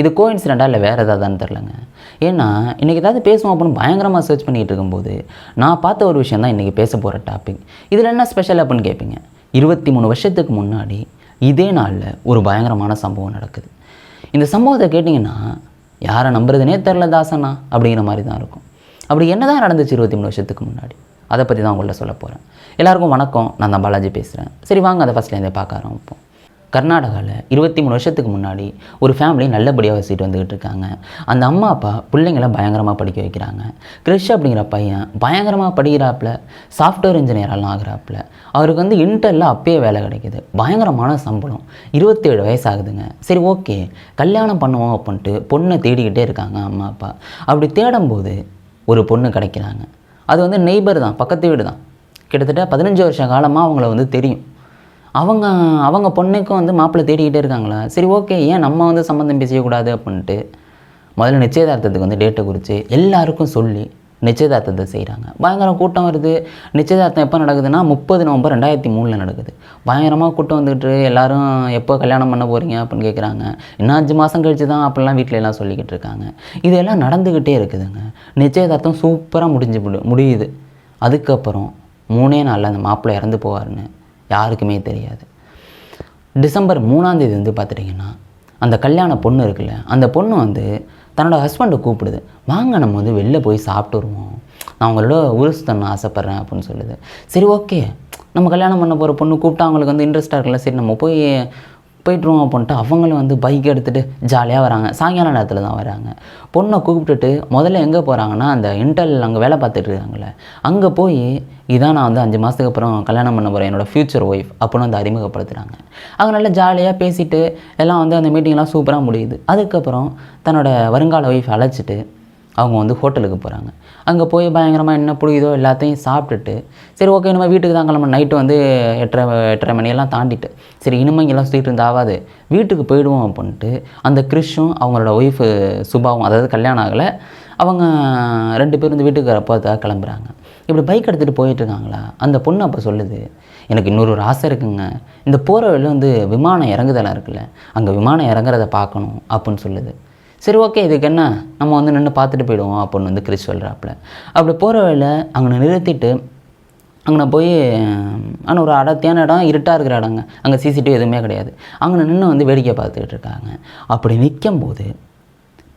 இது கோ இன்சிடெண்ட்டாக இல்லை வேறு ஏதாவதுன்னு தெரிலங்க ஏன்னா இன்றைக்கி ஏதாவது பேசுவோம் அப்படின்னு பயங்கரமாக சர்ச் பண்ணிகிட்டு இருக்கும்போது நான் பார்த்த ஒரு விஷயம் தான் இன்றைக்கி பேச போகிற டாபிக் இதில் என்ன ஸ்பெஷல் அப்படின்னு கேட்பீங்க இருபத்தி மூணு வருஷத்துக்கு முன்னாடி இதே நாளில் ஒரு பயங்கரமான சம்பவம் நடக்குது. இந்த சம்பவத்தை கேட்டிங்கன்னா யாரை நம்புறதுனே தெரில தாசனா அப்படிங்கிற மாதிரி தான் இருக்கும். அப்படி என்ன தான் நடந்துச்சு இருபத்தி மூணு வருஷத்துக்கு முன்னாடி? அதை பற்றி தான் உங்கள்ட்ட சொல்ல போகிறேன் எல்லாருக்கும் வணக்கம். நான் தான் பாலாஜி பேசுகிறேன் சரி வாங்க அதை ஃபஸ்ட்லேருந்தே பார்க்க ஆரம்பிப்போம். கர்நாடகாவில் இருபத்தி மூணு வருஷத்துக்கு முன்னாடி ஒரு ஃபேமிலி நல்லபடியாக வசிட்டு வந்துக்கிட்டு இருக்காங்க. அந்த அம்மா அப்பா பிள்ளைங்களை பயங்கரமாக படிக்க வைக்கிறாங்க. கிறிஷ் அப்படிங்கிற பையன் பயங்கரமாக படிக்கிறாப்புல சாஃப்ட்வேர் இன்ஜினியரெல்லாம் ஆகிறாப்புல. அவருக்கு வந்து இன்டரில் அப்பயே வேலை கிடைக்குது. பயங்கரமான சம்பளம். இருபத்தேழு வயசாகுதுங்க. சரி ஓகே கல்யாணம் பண்ணுவோம் அப்படின்ட்டு பொண்ணை தேடிக்கிட்டே இருக்காங்க அம்மா அப்பா. அப்படி தேடும்போது ஒரு பொண்ணு கிடைக்கிறாங்க. அது வந்து நெய்பர் தான் பக்கத்து வீடு தான். கிட்டத்தட்ட பதினஞ்சு வருஷ காலமாக அவங்கள வந்து தெரியும். அவங்க அவங்க பொண்ணுக்கும் வந்து மாப்பிள்ளை தேடிக்கிட்டே இருக்காங்களா? சரி ஓகே ஏன் நம்ம வந்து சம்மந்தம் பேசிக்கக்கூடாது அப்படின்ட்டு? முதல்ல நிச்சயதார்த்தத்துக்கு வந்து டேட்டை குறித்து எல்லாருக்கும் சொல்லி நிச்சயதார்த்தத்தை செய்கிறாங்க பயங்கர கூட்டம் வருது. நிச்சயதார்த்தம் எப்போ நடக்குதுன்னா முப்பது நவம்பர் ரெண்டாயிரத்தி மூணில் நடக்குது. பயங்கரமாக கூட்டம் வந்துக்கிட்டு எல்லோரும் எப்போ கல்யாணம் பண்ண போகிறீங்க அப்படின்னு கேட்குறாங்க இன்னும் அஞ்சு மாதம் கழித்து தான் அப்படிலாம் வீட்டில எல்லாம் சொல்லிக்கிட்டு இருக்காங்க. இதெல்லாம் நடந்துக்கிட்டே இருக்குதுங்க. நிச்சயதார்த்தம் சூப்பராக முடிஞ்சு முடியுது. அதுக்கப்புறம் மூணே நாளில் அந்த மாப்பிள்ளை இறந்து போவாருன்னு யாருக்குமே தெரியாது. டிசம்பர் மூணாம் தேதி வந்து பார்த்துட்டிங்கன்னா அந்த கல்யாண பொண்ணு இருக்குல்ல அந்த பொண்ணு வந்து தன்னோட ஹஸ்பண்டை கூப்பிடுது. வாங்க நம்ம வந்து வெளில போய் சாப்பிட்டு வருவோம். நான் உங்களோட உருசு சுத்தணும் ஆசைப்பட்றேன் அப்படின்னு சொல்லுது. சரி ஓகே நம்ம கல்யாணம் பண்ண போகிற பொண்ணு கூப்பிட்டா அவங்களுக்கு வந்து இன்ட்ரெஸ்ட்டாக இருக்குல்ல. சரி நம்ம போய் போயிட்டுருவோம் அப்படின்ட்டு அவங்களும் வந்து பைக் எடுத்துகிட்டு ஜாலியாக வராங்க. சாயங்கால நேரத்தில் தான் வராங்க. பொண்ணை கூப்பிட்டுட்டு முதல்ல எங்கே போகிறாங்கன்னா அந்த இன்டெல் அங்கே வேலை பார்த்துட்டு இருக்காங்களே அங்கே போய் இதான் நான் வந்து அஞ்சு மாதத்துக்கு அப்புறம் கல்யாணம் பண்ண போகிறேன் என்னோடய ஃப்யூச்சர் ஒய்ஃப் அப்படின்னு வந்து அறிமுகப்படுத்துகிறாங்க அவங்க நல்லா ஜாலியாக பேசிட்டு எல்லாம் வந்து அந்த மீட்டிங்லாம் சூப்பராக முடியுது. அதுக்கப்புறம் தன்னோட வருங்கால ஒய்ஃப் அழைச்சிட்டு அவங்க வந்து ஹோட்டலுக்கு போகிறாங்க அங்கே போய் பயங்கரமாக என்ன பிடிக்குதோ எல்லாத்தையும் சாப்பிட்டுட்டு சரி ஓகே நம்ம வீட்டுக்கு தான் கிளம்ப நைட்டு வந்து எட்டரை எட்டரை மணியெல்லாம் தாண்டிட்டு சரி இனிமே இங்கெல்லாம் சுற்றிட்டு இருந்தாவாது வீட்டுக்கு போயிடுவோம் அப்படின்ட்டு அந்த கிறிஷும் அவங்களோட ஒய்ஃபு சுபாவும் அதாவது கல்யாணம் ஆகலை அவங்க ரெண்டு பேரும் இந்த வீட்டுக்கு போகிறதுக்காக கிளம்புறாங்க. இப்படி பைக் எடுத்துகிட்டு போயிட்டுருக்காங்களா அந்த பொண்ணு அப்போ சொல்லுது எனக்கு இன்னொரு ஒரு ஆசை இருக்குங்க. இந்த போகிற வழியில் வந்து விமானம் இறங்குதெல்லாம் இருக்குல்ல? அங்கே விமானம் இறங்குறத பார்க்கணும் அப்படின்னு சொல்லுது. சரி ஓகே இதுக்கு என்ன? நம்ம வந்து நின்று பார்த்துட்டு போயிடுவோம் அப்படின்னு வந்து கிறிஸ் சொல்கிறாப்புல அப்படி போகிற வழியில் அங்கே நிறுத்திட்டு அங்கே போய் ஆனால் ஒரு அடர்த்தியான இடம் இருட்டாக இருக்கிற இடங்க. அங்கே சிசிடிவி எதுவுமே கிடையாது. அங்கே நின்று வந்து வேடிக்கை பார்த்துக்கிட்டு இருக்காங்க. அப்படி நிற்கும்போது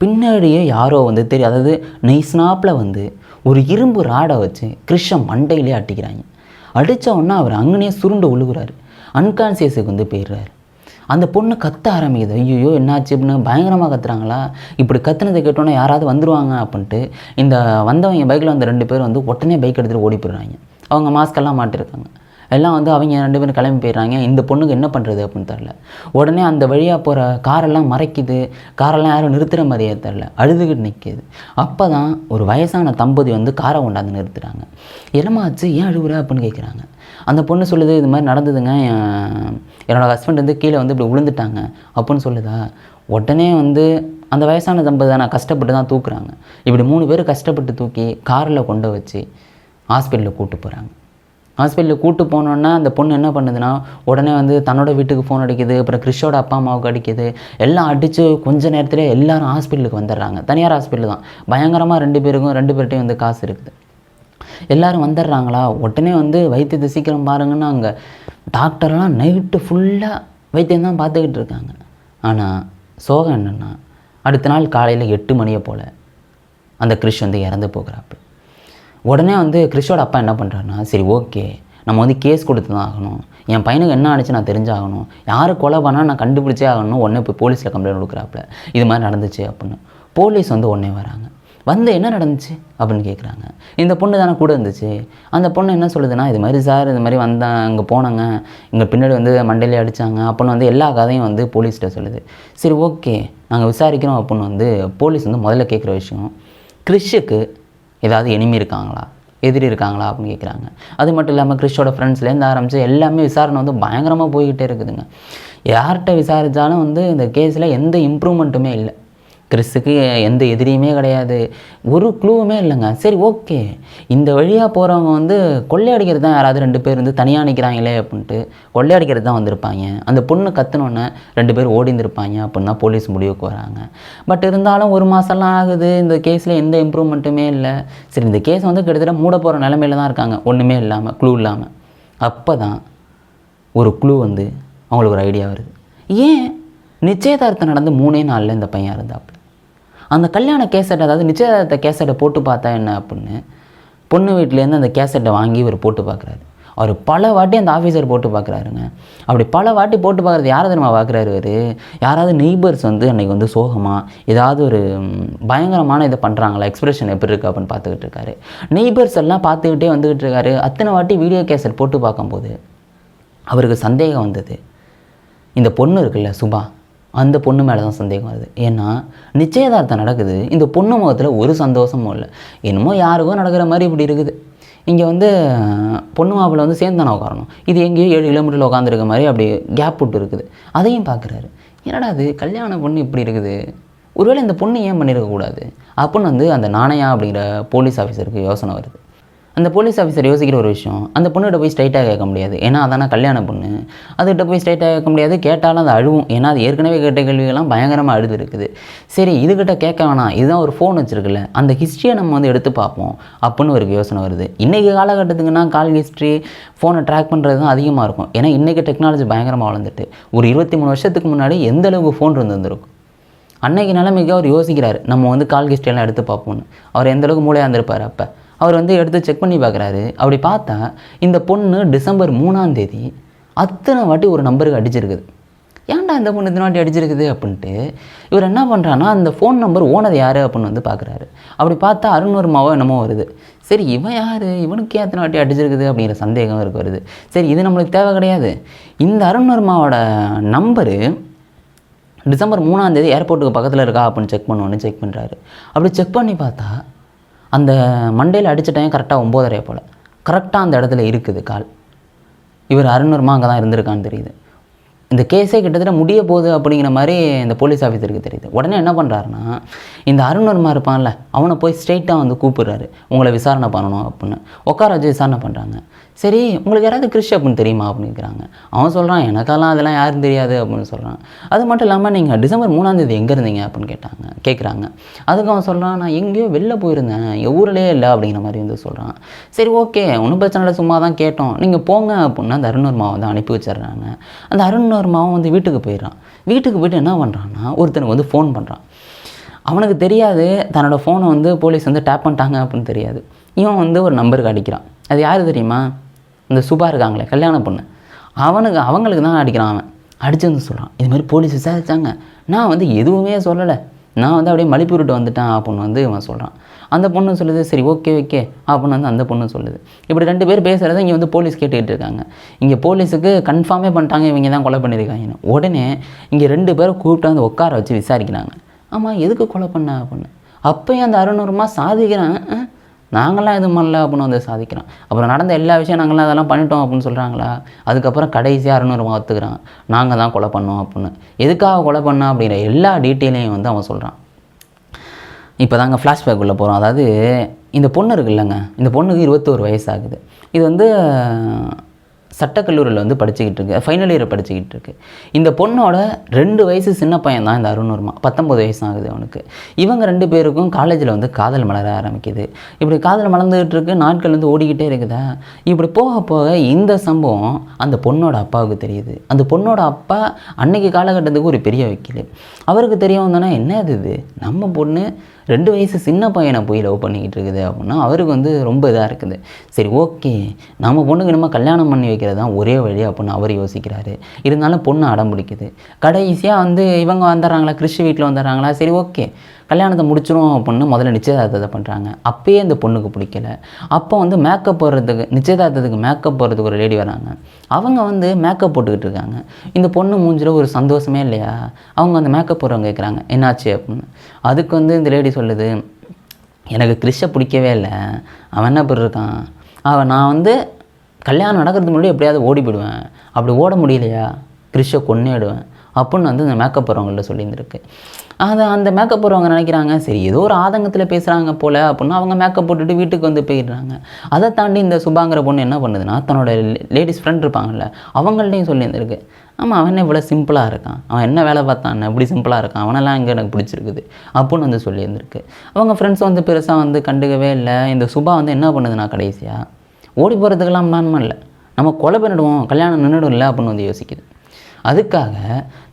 பின்னாடியே யாரோ வந்து தெரியும் அதாவது நெய்ஸ்னாப்பில் வந்து ஒரு இரும்பு ராடை வச்சு கிருஷ்ண மண்டையிலே அட்டிக்கிறாங்க அடித்த உடனே அவர் அங்கனே சுருண்டு உழுகுறாரு. அன்கான்சியஸுக்கு வந்து போயிடுறாரு. அந்த பொண்ணு கத்த ஆரம்பிக்குது. ஐயோ என்னாச்சு அப்படின்னு பயங்கரமாக கத்துறாங்களா? இப்படி கத்துனதை கேட்டோன்னே யாராவது வந்துடுவாங்க அப்படின்ட்டு இந்த வந்தவங்க பைக்கில் வந்த ரெண்டு பேர் வந்து உடனே பைக் எடுத்துகிட்டு ஓடி போயிடுறாங்க. அவங்க மாஸ்கெல்லாம் மாட்டிருக்காங்க. எல்லாம் வந்து அவங்க ரெண்டு பேரும் கிளம்பி போயிடுறாங்க. இந்த பொண்ணுக்கு என்ன பண்ணுறது அப்படின்னு தெரில உடனே அந்த வழியாக போகிற காரெல்லாம் மறைக்குது. காரெல்லாம் யாரும் நிறுத்துகிற மாதிரியே தெரில அழுதுகிட்டு நிற்கிது அப்போ தான் ஒரு வயசான தம்பதி வந்து காரை கொண்டாந்து நிறுத்துகிறாங்க என்னமாச்சு ஏன் அழுகுற அப்படின்னு கேட்குறாங்க அந்த பொண்ணு சொல்லுது இது மாதிரி நடந்ததுங்க. என் என்னோடய ஹஸ்பண்ட் வந்து கீழே வந்து இப்படி விழுந்துட்டாங்க அப்புடின்னு சொல்லுதா. உடனே வந்து அந்த வயசான தம்பதி தானே கஷ்டப்பட்டு தான் தூக்குறாங்க. இப்படி மூணு பேர் கஷ்டப்பட்டு தூக்கி காரில் கொண்டு வச்சு ஹாஸ்பிட்டலில் கூட்டு போகிறாங்க ஹாஸ்பிட்டலில் கூட்டு போனோன்னா அந்த பொண்ணு என்ன பண்ணுதுன்னா உடனே வந்து தன்னோட வீட்டுக்கு ஃபோன் அடிக்குது அப்புறம் கிறிஷோட அப்பா அம்மாவுக்கு அடிக்குது. எல்லாம் அடித்து கொஞ்ச நேரத்துலேயே எல்லாரும் ஹாஸ்பிட்டலுக்கு வந்துடுறாங்க. தனியார் ஹாஸ்பிட்டல் தான். பயங்கரமாக ரெண்டு பேருக்கும் ரெண்டு பேர்கிட்டையும் வந்து காசு இருக்குது. எல்லாரும் வந்துடுறாங்களா? உடனே வந்து வைத்தியத்தை சீக்கிரம் பாருங்கன்னா அங்கே டாக்டர்லாம் நைட்டு ஃபுல்லாக வைத்தியம் தான் பார்த்துக்கிட்டு இருக்காங்க. ஆனால் சோகம் என்னென்னா அடுத்த நாள் காலையில் எட்டு மணியை போல் அந்த கிறிஷ் வந்து இறந்து போகிறாப்பு. உடனே வந்து கிறிஷோட அப்பா என்ன பண்ணுறாருன்னா சரி ஓகே நம்ம வந்து கேஸ் கொடுத்து தான் ஆகணும். என் பையனுக்கு என்ன ஆனிச்சு நான் தெரிஞ்சாகணும். யார் கொலை பண்ணால் நான் கண்டுபிடிச்சே ஆகணும் உடனே போய் போலீஸில் கம்ப்ளைண்ட் கொடுக்குறாப்புல. இது மாதிரி நடந்துச்சு அப்படின்னு. போலீஸ் வந்து உடனே வராங்க. வந்து என்ன நடந்துச்சு? அப்படின்னு கேட்குறாங்க இந்த பொண்ணு தானே கூட இருந்துச்சு. அந்த பொண்ணு என்ன சொல்லுதுன்னா இது மாதிரி சார் இது மாதிரி வந்தேன் அங்கே போனாங்க. இங்கே பின்னாடி வந்து மண்டையிலே அடித்தாங்க அப்படின்னு வந்து எல்லா கதையும் வந்து போலீஸ்கிட்ட சொல்லுது. சரி ஓகே. நாங்கள் விசாரிக்கிறோம் அப்படின்னு வந்து போலீஸ் வந்து முதல்ல கேட்குற விஷயம் கிறிஷுக்கு ஏதாவது எனிமி இருக்காங்களா? எதிரி இருக்காங்களா? அப்படின்னு கேட்குறாங்க அது மட்டும் இல்லாமல் கிறிஷோட ஃப்ரெண்ட்ஸ்லேருந்து ஆரம்பித்து எல்லாமே விசாரணை வந்து பயங்கரமாக போய்கிட்டே இருக்குதுங்க. யார்கிட்ட விசாரித்தாலும் வந்து இந்த கேஸில் எந்த இம்ப்ரூவ்மெண்ட்டுமே இல்லை. கிறிஸ்துக்கு எந்த எதிரியுமே கிடையாது. ஒரு க்ளூவுமே இல்லைங்க. சரி ஓகே இந்த வழியாக போகிறவங்க வந்து கொள்ளையடிக்கிறது தான் யாராவது ரெண்டு பேர் வந்து தனியாக நிற்கிறாங்களே அப்படின்ட்டு கொள்ளையடிக்கிறது தான் வந்திருப்பாங்க. அந்த பொண்ணு கத்துனோன்னே ரெண்டு பேர் ஓடிந்துருப்பாங்க அப்படின்னா போலீஸ் முடிவுக்கு வராங்க. பட் இருந்தாலும் ஒரு மாதம்லாம் ஆகுது. இந்த கேஸில் எந்த இம்ப்ரூவ்மெண்ட்டுமே இல்லை. சரி இந்த கேஸ் வந்து கிட்டத்தட்ட மூட போகிற நிலமையில தான் இருக்காங்க. ஒன்றுமே இல்லாமல் க்ளூ இல்லாமல் அப்போ தான் ஒரு க்ளூ வந்து அவங்களுக்கு ஒரு ஐடியா வருது. ஏன்? நிச்சயதார்த்தம் நடந்து மூணே நாளில் இந்த பையன் இருந்தாப்புல அந்த கல்யாண கேசட் அதாவது நிச்சயதார்த்த கேசட்டை போட்டு பார்த்தா என்ன அப்படின்னு பொண்ணு வீட்டிலேருந்து அந்த கேசட்டை வாங்கி இவர் போட்டு பார்க்குறாரு. அவர் பல வாட்டி அந்த ஆஃபீஸர் போட்டு பார்க்குறாருங்க. அப்படி பல வாட்டி போட்டு பார்க்குறது யாரை தெரியுமா பார்க்குறாரு இவர்? யாராவது நெய்பர்ஸ் வந்து அன்றைக்கி வந்து சோகமாக ஏதாவது ஒரு பயங்கரமான இதை பண்ணுறாங்களா எக்ஸ்பிரஷன் எப்படி இருக்குது அப்படின்னு பார்த்துக்கிட்டு இருக்காரு. நெய்பர்ஸ் எல்லாம் பார்த்துக்கிட்டே வந்துக்கிட்டு இருக்காரு. அத்தனை வாட்டி வீடியோ கேசட் போட்டு பார்க்கும்போது அவருக்கு சந்தேகம் வந்தது. இந்த பொண்ணு இருக்குல்ல சுபா அந்த பொண்ணு மேலே தான் சந்தேகம் வருது. ஏன்னா நிச்சயதார்த்தம் நடக்குது. இந்த பொண்ணு முகத்தில் ஒரு சந்தோஷமும் இல்லை. என்னமோ யாருக்கோ நடக்கிற மாதிரி இப்படி இருக்குது. இங்கே வந்து பொண்ணு மாப்பிள்ளை வந்து சேர்ந்து தானே உட்காரணும். இது எங்கேயோ ஏழு கிலோமீட்டரில் உட்காந்துருக்க மாதிரி அப்படி கேப் விட்டு இருக்குது. அதையும் பார்க்குறாரு என்னடா அது கல்யாண பொண்ணு இப்படி இருக்குது. ஒருவேளை இந்த பொண்ணு ஏன் பண்ணியிருக்கக்கூடாது அப்புடின்னு வந்து அந்த நாணயா அப்படிங்கிற போலீஸ் ஆஃபீஸருக்கு யோசனை வருது. அந்த போலீஸ் ஆஃபீஸர் யோசிக்கிற ஒரு விஷயம் அந்த பொண்ணுகிட்ட போய் ஸ்ட்ரைட்டாக கேட்க முடியாது. ஏன்னா அதான கல்யாண பொண்ணு. அதுகிட்ட போய் ஸ்ட்ரைட்டாக கேட்க முடியாது. கேட்டாலும் அது அழுவும். ஏன்னா அது ஏற்கனவே கேட்ட கேள்விகள்லாம் பயங்கரமாக அழுது இருக்குது. சரி இதுகிட்ட கேட்க வேணாம். இதுதான் ஒரு ஃபோன் வச்சுருக்குல்ல. அந்த ஹிஸ்ட்ரியை நம்ம வந்து எடுத்து பார்ப்போம். அப்படின்னு ஒரு யோசனை வருது. இன்றைக்கி காலகட்டத்துக்குன்னா கால் ஹிஸ்ட்ரி ஃபோனை ட்ராக் பண்ணுறது தான் அதிகமாக இருக்கும். ஏன்னா இன்றைக்கி டெக்னாலஜி பயங்கரமாக வளர்ந்துட்டு. ஒரு இருபத்தி மூணு வருஷத்துக்கு முன்னாடி எந்த அளவுக்கு ஃபோன் இருந்திருக்கும் அன்னைக்கு நிலைமைக்கு அவர் யோசிக்கிறார். நம்ம வந்து கால் ஹிஸ்ட்ரியெல்லாம் எடுத்து பார்ப்போம்னு. அவர் எந்தளவுக்கு மூளையாக இருந்திருப்பார் அப்போ? அவர் வந்து எடுத்து செக் பண்ணி பார்க்குறாரு. அப்படி பார்த்தா இந்த பொண்ணு டிசம்பர் மூணாம் தேதி அத்தனை வாட்டி ஒரு நம்பருக்கு அடிச்சிருக்குது. ஏன்டா இந்த பொண்ணு இத்தனை வாட்டி அடிச்சிருக்குது அப்படின்ட்டு இவர் என்ன பண்ணுறான்னா அந்த ஃபோன் நம்பர் ஓனர் யார் அப்படின்னு வந்து பார்க்குறாரு. அப்படி பார்த்தா அருண்வர்மாவோ என்னமோ வருது. சரி இவன் யார்? இவனுக்கு எத்தனை வாட்டி அடிச்சிருக்குது அப்படிங்கிற சந்தேகம் இருக்கு வருது. சரி இது நம்மளுக்கு தேவை கிடையாது. இந்த அருண்வர்மாவோட நம்பரு டிசம்பர் மூணாந்தேதி ஏர்போர்ட்டுக்கு பக்கத்தில் இருக்கா அப்படின்னு செக் பண்ணுவோன்னு செக் பண்ணுறாரு அப்படி செக் பண்ணி பார்த்தா அந்த மண்டையில் அடித்த டைம் கரெக்டாக ஒம்போதரை போல். கரெக்டாக அந்த இடத்துல இருக்குது கால். இவர் அறுநூறுமா அங்கே தான் இருந்திருக்கான்னு தெரியுது. இந்த கேஸே கிட்டத்தட்ட முடிய போகுது அப்படிங்கிற மாதிரி இந்த போலீஸ் ஆஃபீஸருக்கு தெரியுது. உடனே என்ன பண்ணுறாருன்னா இந்த அருணர்மா இருப்பான்ல அவனை போய் ஸ்ட்ரெயிட்டாக வந்து கூப்பிடுறாரு. உங்களை விசாரணை பண்ணணும் அப்படின்னு. உட்கார வச்சு விசாரணை பண்ணுறாங்க சரி உங்களுக்கு யாராவது கிறிஷ் அப்படின்னு தெரியுமா அப்படின்னு கேட்குறாங்க. அவன் சொல்கிறான் எனக்கெல்லாம் அதெல்லாம் யாரும் தெரியாது அப்படின்னு சொல்கிறான் அது மட்டும் இல்லாமல் நீங்கள் டிசம்பர் மூணாந்தேதி எங்கே இருந்தீங்க அப்படின்னு கேட்டாங்க கேட்குறாங்க. அதுக்கு அவன் சொல்கிறான் நான் எங்கேயோ வெளில போயிருந்தேன் என் ஊர்லேயே இல்லை அப்படிங்கிற மாதிரி வந்து சொல்கிறான் சரி ஓகே ஒன்றும் பிரச்சனை இல்லை சும்மா தான் கேட்டோம். நீங்கள் போங்க அப்படின்னா அந்த அருண்வர்மாவை வந்து அனுப்பி வச்சிடுறாங்க. அந்த அருண்வர்மாவும் வந்து வீட்டுக்கு போயிடுறான். வீட்டுக்கு போயிட்டு என்ன பண்ணுறான்னா ஒருத்தனுக்கு வந்து ஃபோன் பண்ணுறான் அவனுக்கு தெரியாது தன்னோட ஃபோனை வந்து போலீஸ் வந்து டேப் பண்ணிட்டாங்க அப்படின்னு தெரியாது. இவன் வந்து ஒரு நம்பருக்கு அடிக்கிறான். அது யார் தெரியுமா? இந்த சுபா இருக்காங்களே கல்யாண பொண்ணு. அவனுக்கு அவங்களுக்கு தான் அடிக்கிறான் அவன். அடிச்சு வந்து சொல்கிறான் இது மாதிரி போலீஸ் விசாரித்தாங்க நான் வந்து எதுவுமே சொல்லலை. நான் வந்து அப்படியே மலிப்புருட்டு வந்துட்டேன் அப்படின்னு வந்து இவன் சொல்கிறான் அந்த பொண்ணு சொல்லுது சரி ஓகே ஓகே அப்படின்னு வந்து அந்த பொண்ணு சொல்லுது. இப்படி ரெண்டு பேர் பேசுகிறத இங்கே வந்து போலீஸ் கேட்டுக்கிட்டு இருக்காங்க. இங்கே போலீஸுக்கு கன்ஃபார்மே பண்ணிட்டாங்க இவங்க தான் கொலை பண்ணியிருக்காங்கன்னு. உடனே இங்கே ரெண்டு பேரும் கூப்பிட்டு வந்து உட்கார வச்சு விசாரிக்கிறாங்க. ஆமாம் எதுக்கு கொலை பண்ண அப்படின்னு அப்போயும் அந்த அறுநூறுமா சாதிக்கிறான் நாங்களாம் எதுவும் பண்ணல அப்படின்னு வந்து சாதிக்கிறான் அப்புறம் நடந்த எல்லா விஷயம் நாங்களாம் அதெல்லாம் பண்ணிட்டோம் அப்படின்னு சொல்கிறாங்களா அதுக்கப்புறம் கடைசியாக அருணூறுமா ஒத்துக்கிறான். நாங்கள் தான் கொலை பண்ணோம் அப்படின்னு. எதுக்காக கொலை பண்ணா அப்படிங்கிற எல்லா டீட்டெயிலையும் வந்து அவன் சொல்கிறான் இப்போ தாங்க ஃப்ளாஷ்பேக் உள்ளே போகிறோம் அதாவது இந்த பொண்ணு இருக்குல்லங்க. இந்த பொண்ணுக்கு இருபத்தோரு வயசு ஆகுது. இது வந்து சட்டக்கல்லூரியில் வந்து படிச்சுக்கிட்டு இருக்கு. ஃபைனல் இயர் படிச்சுக்கிட்டு இருக்கு. இந்த பொண்ணோட ரெண்டு வயசு சின்ன பையன் தான் இந்த அருண்வர்மா பத்தொம்பது வயசு ஆகுது அவனுக்கு. இவங்க ரெண்டு பேருக்கும் காலேஜில் வந்து காதல் மலர ஆரம்பிக்குது. இப்படி காதல் மலர்ந்துகிட்டு இருக்கு. நாட்கள் வந்து ஓடிக்கிட்டே இருக்குதா? இப்படி போக போக இந்த சம்பவம் அந்த பொண்ணோட அப்பாவுக்கு தெரியுது. அந்த பொண்ணோட அப்பா அன்னைக்கு காலகட்டத்துக்கு ஒரு பெரிய வக்கீல். அவருக்கு தெரிய தானே என்ன இது? நம்ம பொண்ணு ரெண்டு வயசு சின்ன பையனை போய் லவ் பண்ணிக்கிட்டு இருக்குது அப்படின்னா அவருக்கு வந்து ரொம்ப இதாக இருக்குது. சரி ஓகே நம்ம பொண்ணுக்கு நம்ம கல்யாணம் பண்ணி வைக்கிறது தான் ஒரே வழி அப்படின்னு அவர் யோசிக்கிறாரு. இருந்தாலும் பொண்ணு அடம் பிடிக்குது. கடைசியாக வந்து இவங்க வந்துடுறாங்களா கிறிஸ்டி வீட்டில் வந்துடுறாங்களா? சரி ஓகே கல்யாணத்தை முடிச்சிடும் அப்படின்னு முதல்ல நிச்சயதார்த்தத்தை பண்ணுறாங்க அப்போயே இந்த பொண்ணுக்கு பிடிக்கல. அப்போ வந்து மேக்கப் போடுறதுக்கு நிச்சயதார்த்தத்துக்கு மேக்கப் போடுறதுக்கு ஒரு லேடி வராங்க. அவங்க வந்து மேக்கப் போட்டுக்கிட்டு இருக்காங்க. இந்த பொண்ணு மூஞ்சில் ஒரு சந்தோஷமே இல்லையா? அவங்க அந்த மேக்கப் போடுறவங்க கேட்குறாங்க என்னாச்சு? அப்படின்னு. அதுக்கு வந்து இந்த லேடி சொல்லுது எனக்கு கிறிஷை பிடிக்கவே இல்லை. அவன் என்ன பண்ணி இருக்கான் அவன் நான் வந்து கல்யாணம் நடக்கிறதுக்கு முன்னாடி எப்படியாவது ஓடி போயிடுவேன். அப்படி ஓட முடியலையா? கிறிஷை கொன்னேடுவேன். அப்படின்னு வந்து அந்த மேக்கப் போகிறவங்கள்ட்ட சொல்லியிருந்திருக்கு. அதை அந்த மேக்கப் போகிறவங்க நினைக்கிறாங்க சரி ஏதோ ஒரு ஆதங்கத்தில் பேசுகிறாங்க போல் அப்படின்னா அவங்க மேக்கப் போட்டுட்டு வீட்டுக்கு வந்து போயிடுறாங்க. அதை தாண்டி இந்த சுபாங்கிற பொண்ணு என்ன பண்ணுதுன்னா தன்னோட லேடிஸ் ஃப்ரெண்ட் இருப்பாங்கல்ல அவங்கள்ட்டையும் சொல்லியிருந்திருக்கு. ஆமாம் அவன் இவ்வளோ சிம்பிளாக இருக்கான். அவன் என்ன வேலை பார்த்தான்? இப்படி சிம்பிளாக இருக்கான்? அவனெல்லாம் இங்கே எனக்கு பிடிச்சிருக்குது? அப்புடின்னு வந்து சொல்லியிருந்திருக்கு. அவங்க ஃப்ரெண்ட்ஸ் வந்து பெருசாக வந்து கண்டுக்கவே இல்லை. இந்த சுபா வந்து என்ன பண்ணுதுன்னா கடைசியாக ஓடி போகிறதுக்கெல்லாம் பிளான் இல்லை நம்ம கொலை பண்ணிடுவோம். கல்யாணம் நின்றுடும் இல்லை அப்படின்னு வந்து யோசிக்குது. அதுக்காக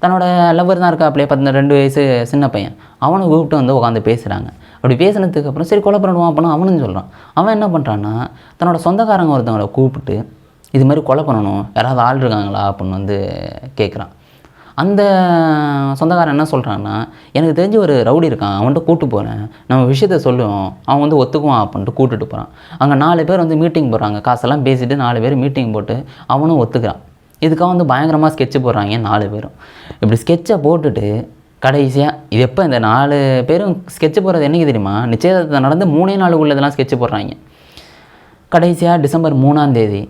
தன்னோட லவ்வர் தான் இருக்கா அப்படியே பத்து ரெண்டு வயசு சின்ன பையன். அவனை கூப்பிட்டு வந்து உட்காந்து பேசுகிறாங்க அப்படி பேசினதுக்கு அப்புறம் சரி கொலை பண்ணிடுவான் அப்படின்னு அவனும் சொல்கிறான் அவன் என்ன பண்ணுறான்னா தன்னோட சொந்தக்காரங்க ஒருத்தவங்களை கூப்பிட்டு இது மாதிரி கொலை பண்ணணும் யாராவது ஆள் இருக்காங்களா அப்படின்னு வந்து கேட்குறான் அந்த சொந்தக்காரன் என்ன சொல்கிறான்னா எனக்கு தெரிஞ்ச ஒரு ரவுடி இருக்கான் அவன்கிட்ட கூட்டு போகிறேன் நம்ம விஷயத்த சொல்லுவோம் அவன் வந்து ஒத்துக்குவான் அப்படின்ட்டு கூட்டுட்டு போகிறான் அங்கே நாலு பேர் வந்து மீட்டிங் போடுறாங்க. காசெல்லாம் பேசிட்டு நாலு பேர் மீட்டிங் போட்டு அவனும் ஒத்துக்கிறான். இதுக்காக வந்து பயங்கரமாக ஸ்கெட்சு போடுறாங்க. நாலு பேரும். இப்படி ஸ்கெட்சை போட்டுட்டு கடைசியாக இது எப்போ இந்த நாலு பேரும் ஸ்கெட்சு போடுறது என்னைக்கு தெரியுமா? நிச்சயதார்த்தம் நடந்து மூணே நாள் உள்ளதெல்லாம் ஸ்கெட்சு போடுறாங்க. கடைசியாக டிசம்பர் மூணாந்தேதி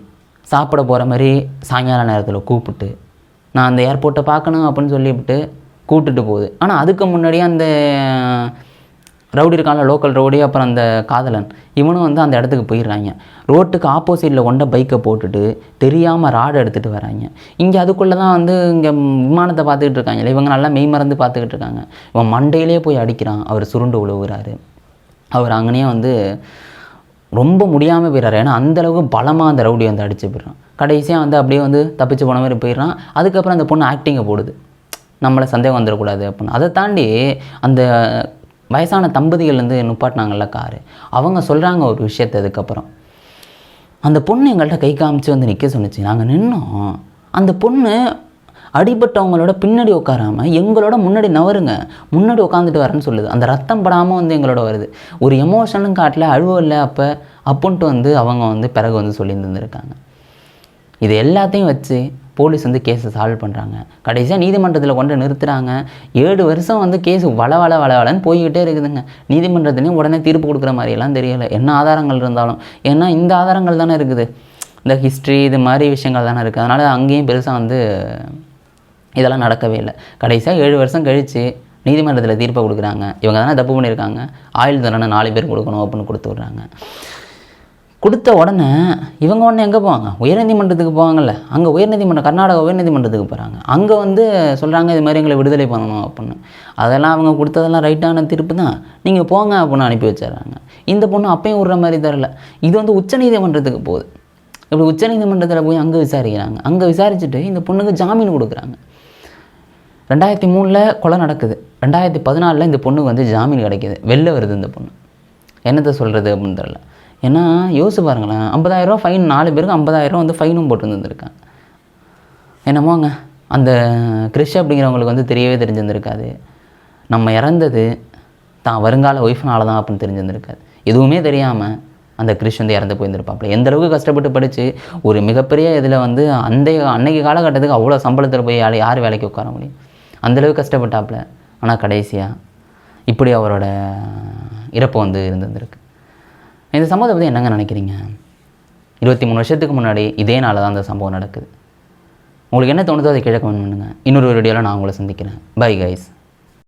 சாப்பிட போகிற மாதிரி சாயங்கால நேரத்தில் கூப்பிட்டு நான் அந்த ஏர்போர்ட்டை பார்க்கணும் அப்படின்னு சொல்லிவிட்டு கூப்பிட்டுட்டு போகுது. ஆனால் அதுக்கு முன்னாடியே அந்த ரவுடி இருக்கான்ல லோக்கல் ரவுடி அப்புறம் அந்த காதலன். இவனும் வந்து அந்த இடத்துக்கு போயிடுறாங்க. ரோட்டுக்கு ஆப்போசிட்டில் கொண்ட பைக்கை போட்டுட்டு தெரியாமல் ராடு எடுத்துகிட்டு வராங்க. இங்கே அதுக்குள்ளே தான் வந்து இங்கே விமானத்தை பார்த்துக்கிட்டு இருக்காங்க இவங்க நல்லா மெய் மறந்து பார்த்துக்கிட்டு இருக்காங்க இவன் மண்டையிலே போய் அடிக்கிறான். அவர் சுருண்டு உழுவுகிறாரு அவர் அங்கனே வந்து ரொம்ப முடியாமல் போயிடுறாரு. ஏன்னா அந்தளவுக்கு பலமாக அந்த ரவுடி வந்து அடிச்சு போயிடுறான். கடைசியாக வந்து அப்படியே வந்து தப்பிச்சு போன மாதிரி போயிடுறான். அதுக்கப்புறம் அந்த பொண்ணு ஆக்டிங்கை போடுது. நம்மளை சந்தேகம் வந்துடக்கூடாது அப்படின்னு. அதை தாண்டி அந்த வயசான தம்பதிகள் வந்து காரு. அவங்க சொல்கிறாங்க ஒரு விஷயத்த அதுக்கப்புறம். அந்த பொண்ணு எங்கள்கிட்ட கை காமிச்சு வந்து நிற்க சொன்னுச்சு. நாங்கள் நின்னோம். அந்த பொண்ணு அடிபட்டவங்களோட பின்னாடி உட்காராமல் எங்களோட முன்னாடி நவருங்க. முன்னாடி உட்காந்துட்டு வரேன்னு சொல்லுது. அந்த ரத்தம் படாமல் வந்து எங்களோட வருது. ஒரு எமோஷனும் காட்டல. அழுவ இல்லை அப்போ அப்புன்ட்டு வந்து அவங்க வந்து பிறகு வந்து சொல்லியிருந்துருக்காங்க. இது எல்லாத்தையும் வச்சு போலீஸ் வந்து கேஸை சால்வ் பண்ணுறாங்க கடைசியாக நீதிமன்றத்தில் கொண்டு நிறுத்துகிறாங்க ஏழு வருஷம் வந்து கேஸ் வள வள வள வளன்னு போய்கிட்டே இருக்குதுங்க. நீதிமன்றத்துலேயும் உடனே தீர்ப்பு கொடுக்குற மாதிரியெல்லாம் தெரியலை. என்ன ஆதாரங்கள் இருந்தாலும். ஏன்னா இந்த ஆதாரங்கள் தானே இருக்குது. இந்த ஹிஸ்ட்ரி இது மாதிரி விஷயங்கள் தானே இருக்குது அதனால் அங்கேயும் பெருசாக வந்து இதெல்லாம் நடக்கவே இல்லை. கடைசியாக ஏழு வருஷம் கழித்து நீதிமன்றத்தில் தீர்ப்பை கொடுக்குறாங்க. இவங்க தானே தப்பு பண்ணியிருக்காங்க. ஆயுள் தண்டனை நாலு பேர் கொடுக்கணும் அப்படின்னு கொடுத்து விட்றாங்க. கொடுத்த உடனே இவங்க உடனே எங்கே போவாங்க? உயர்நீதிமன்றத்துக்கு போவாங்கல்ல. அங்கே உயர்நீதிமன்றம் கர்நாடகா உயர்நீதிமன்றத்துக்கு போகிறாங்க அங்கே வந்து சொல்கிறாங்க இது மாதிரி எங்களை விடுதலை பண்ணணும் அப்படின்னு. அதெல்லாம் அவங்க கொடுத்ததெல்லாம் ரைட்டான தீர்ப்பு தான். நீங்கள் போங்க அப்படின்னு அனுப்பி வச்சிடுறாங்க. இந்த பொண்ணு அப்பயும் விடுற மாதிரி தரல இது வந்து உச்சநீதிமன்றத்துக்கு போகுது. இப்படி உச்சநீதிமன்றத்தில் போய் அங்கே விசாரிக்கிறாங்க. அங்கே விசாரிச்சுட்டு இந்த பொண்ணுக்கு ஜாமீன் கொடுக்குறாங்க. ரெண்டாயிரத்தி மூணில் கொலை நடக்குது. ரெண்டாயிரத்தி பதினாலில் இந்த பொண்ணுக்கு வந்து ஜாமீன் கிடைக்கிது. வெளில வருது இந்த பொண்ணு. என்னத்தை சொல்கிறது அப்படின்னு தெரில ஏன்னா யோசிச்சு பாருங்களேன். ஐம்பதாயிரரூவா ஃபைன் நாலு பேருக்கு ஐம்பதாயிரரூவா வந்து ஃபைனும் போட்டு வந்துருக்கேன் என்னமோங்க அந்த கிறிஷ் அப்படிங்கிறவங்களுக்கு வந்து தெரியவே தெரிஞ்சிருந்திருக்காது. நம்ம இறந்தது தான் வருங்கால ஒய்ஃப்னால தான் அப்படின்னு தெரிஞ்சிருந்திருக்காது. எதுவுமே தெரியாமல் அந்த கிறிஷ் வந்து இறந்து போயிருந்திருப்பாப்புல. எந்த அளவுக்கு கஷ்டப்பட்டு படித்து ஒரு மிகப்பெரிய இதில் வந்து அந்த அன்னைக்கு காலகட்டத்துக்கு அவ்வளோ சம்பளத்தில் போய் யார் யார் வேலைக்கு உட்கார முடியும்? அந்தளவுக்கு கஷ்டப்பட்டாப்புல. ஆனால் கடைசியாக இப்படி அவரோட இறப்பு வந்து இருந்திருந்திருக்கு இந்த சம்பவத்தை பற்றி என்னங்க நினைக்கிறீங்க? இருபத்தி மூணு வருஷத்துக்கு முன்னாடி இதே நாளில் தான் அந்த சம்பவம் நடக்குது. உங்களுக்கு என்ன தோணுதோ அதை கீழே கமெண்ட் பண்ணுங்கள் இன்னொரு வீடியோவில் நான் உங்களை சந்திக்கிறேன். Bye guys